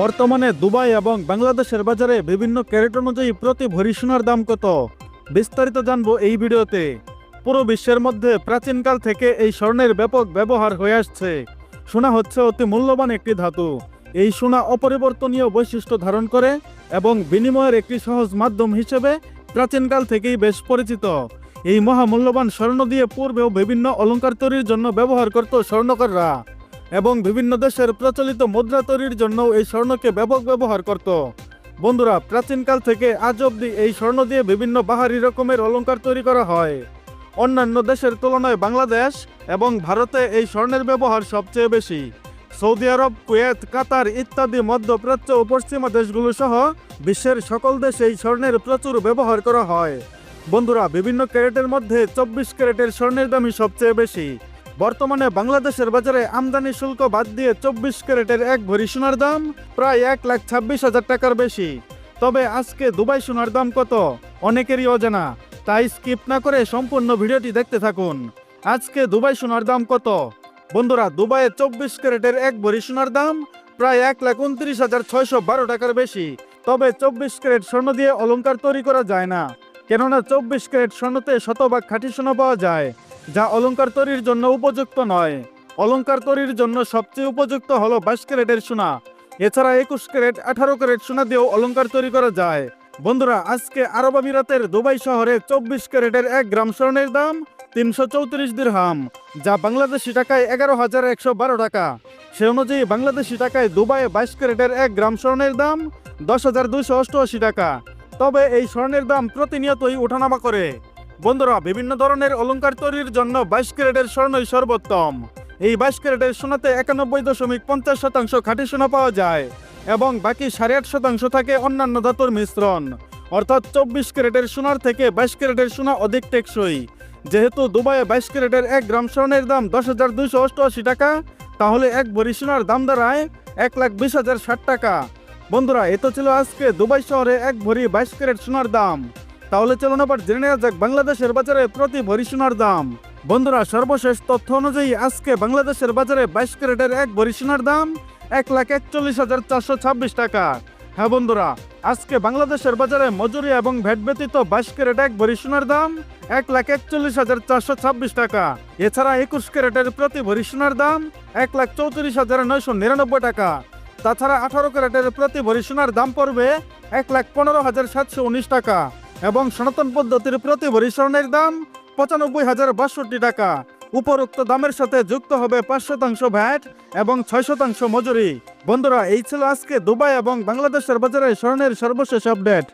বর্তমানে দুবাই এবং বাংলাদেশের বাজারে বিভিন্ন ক্যারেট অনুযায়ী প্রতি ভরি সোনার দাম কত? বিস্তারিত জানব এই ভিডিওতে। পুরো বিশ্বের মধ্যে প্রাচীনকাল থেকে এই স্বর্ণের ব্যাপক ব্যবহার হয়ে আসছে। সোনা হচ্ছে অতি মূল্যবান একটি ধাতু। এই সোনা অপরিবর্তনীয় বৈশিষ্ট্য ধারণ করে এবং বিনিময়ের একটি সহজ মাধ্যম হিসেবে প্রাচীনকাল থেকেই বেশ পরিচিত। এই মহামূল্যবান স্বর্ণ দিয়ে পূর্বেও বিভিন্ন অলংকার তৈরির জন্য ব্যবহার করত স্বর্ণকাররা। এবং বিভিন্ন দেশের প্রচলিত মুদ্রা তৈরির জন্য এই স্বর্ণকে ব্যাপক ব্যবহার করত। বন্ধুরা প্রাচীনকাল থেকে আজ অবধি এই স্বর্ণ দিয়ে বিভিন্ন বাহারি রকমের অলঙ্কার তৈরি করা হয়। অন্যান্য দেশের তুলনায় বাংলাদেশ এবং ভারতে এই স্বর্ণের ব্যবহার সবচেয়ে বেশি। সৌদি আরব, কুয়েত, কাতার ইত্যাদি মধ্যপ্রাচ্য ও পশ্চিমা দেশগুলো সহ বিশ্বের সকল দেশে এই স্বর্ণের প্রচুর ব্যবহার করা হয়। বন্ধুরা, বিভিন্ন ক্যারেটের মধ্যে চব্বিশ ক্যারেটের স্বর্ণের দামই সবচেয়ে বেশি। বর্তমানে বাংলাদেশের বাজারে আমদানি শুল্ক বাদ দিয়ে চব্বিশ ক্যারেটের এক ভরি সোনার দাম প্রায় এক লাখ ছাব্বিশ হাজার টাকার বেশি। তবে আজকে দুবাই সোনার দাম কত? অনেকেরই অজানা। তাই স্কিপ না করে সম্পূর্ণ ভিডিওটি দেখতে থাকুন। আজকে দুবাই সোনার দাম কত? বন্ধুরা, দুবাইয়ে চব্বিশ ক্যারেটের এক ভরি সোনার দাম প্রায় এক লাখ উনত্রিশ হাজার ছয়শো বারো টাকার বেশি। তবে চব্বিশ ক্যারেট স্বর্ণ দিয়ে অলংকার তৈরি করা যায় না। কেননা চব্বিশ ক্যারেট স্বর্ণতে শতভাগ খাঁটি সোনা পাওয়া যায়। যা অলংকার তৈরির জন্য উপযুক্ত নয়। অলংকার তৈরির জন্য সবচেয়ে উপযুক্ত হলো বাইশ ক্যারেটের সোনা। এছাড়া একুশ ক্যারেট, আঠারো ক্যারেট সোনা দিয়েও অলংকার তৈরি করা যায়। বন্ধুরা, আজকে আরব আমিরাতের দুবাই শহরে চব্বিশ ক্যারেটের এক গ্রাম স্বর্ণের দাম তিনশো চৌত্রিশ দিরহাম, যা বাংলাদেশি টাকায় এগারো হাজার একশো বারো টাকা। সে অনুযায়ী বাংলাদেশি টাকায় দুবাইয়ে বাইশ ক্যারেটের এক গ্রাম স্বর্ণের দাম দশ হাজার দুইশো অষ্টআশি টাকা। তবে এই স্বর্ণের দাম প্রতিনিয়তই ওঠানামা করে। বন্ধুরা, বিভিন্ন ধরনের অলঙ্কার তৈরির জন্য বাইশ ক্যারেটের স্বর্ণই সর্বোত্তম। এই বাইশ ক্যারেটের সোনাতে একানব্বই দশমিক পঞ্চাশ শতাংশ খাঁটি সোনা পাওয়া যায় এবং বাকি সাড়ে আট শতাংশ থাকে অন্যান্য ধাতুর মিশ্রণ। অর্থাৎ চব্বিশ ক্যারেটের সোনার থেকে বাইশ ক্যারেটের সোনা অধিক টেকসই। যেহেতু দুবাইয়ে বাইশ ক্যারেটের এক গ্রাম স্বর্ণের দাম দশ হাজার দুইশো অষ্টআশি টাকা, তাহলে এক ভরি সোনার দাম দাঁড়ায় এক লাখ বিশ হাজার ষাট টাকা। বন্ধুরা, এ তো ছিল আজকে দুবাই শহরে এক ভরি বাইশ ক্যারেট সোনার দাম। তাহলে চলুন আবার জেনে নেওয়া যাক বাংলাদেশের বাজারে প্রতি ভরি সোনার দাম। বন্ধুরা, সর্বশেষ তথ্য অনুযায়ী আজকে বাংলাদেশের বাজারে বাইশ ক্যারেটের এক ভরি সোনার দাম এক লাখ একচল্লিশ হাজার চারশো ছাব্বিশ টাকা। হ্যাঁ বন্ধুরা, আজকে বাংলাদেশের বাজারে মজুরি এবং ভ্যাট ব্যতীত বাইশ ক্যারেট এক ভরি সোনার দাম এক লাখ একচল্লিশ হাজার চারশো ছাব্বিশ টাকা। এছাড়া একুশ ক্যারেটের প্রতি ভরি সোনার দাম এক লাখ চৌত্রিশ হাজার নয়শো নিরানব্বই টাকা। তাছাড়া আঠারো ক্যারেটের প্রতি ভরি সোনার দাম পড়বে এক লাখ পনেরো হাজার সাতশো উনিশ টাকা। এবং সনাতন পদ্ধতির প্রতি ভরি স্বর্ণের দাম পঁচানব্বই হাজার বাষট্টি টাকা। উপরোক্ত দামের সাথে যুক্ত হবে পাঁচ শতাংশ ভ্যাট এবং ছয় শতাংশ মজুরি। বন্ধুরা, এই ছিল আজকে দুবাই এবং বাংলাদেশের বাজারে স্বর্ণের সর্বশেষ আপডেট।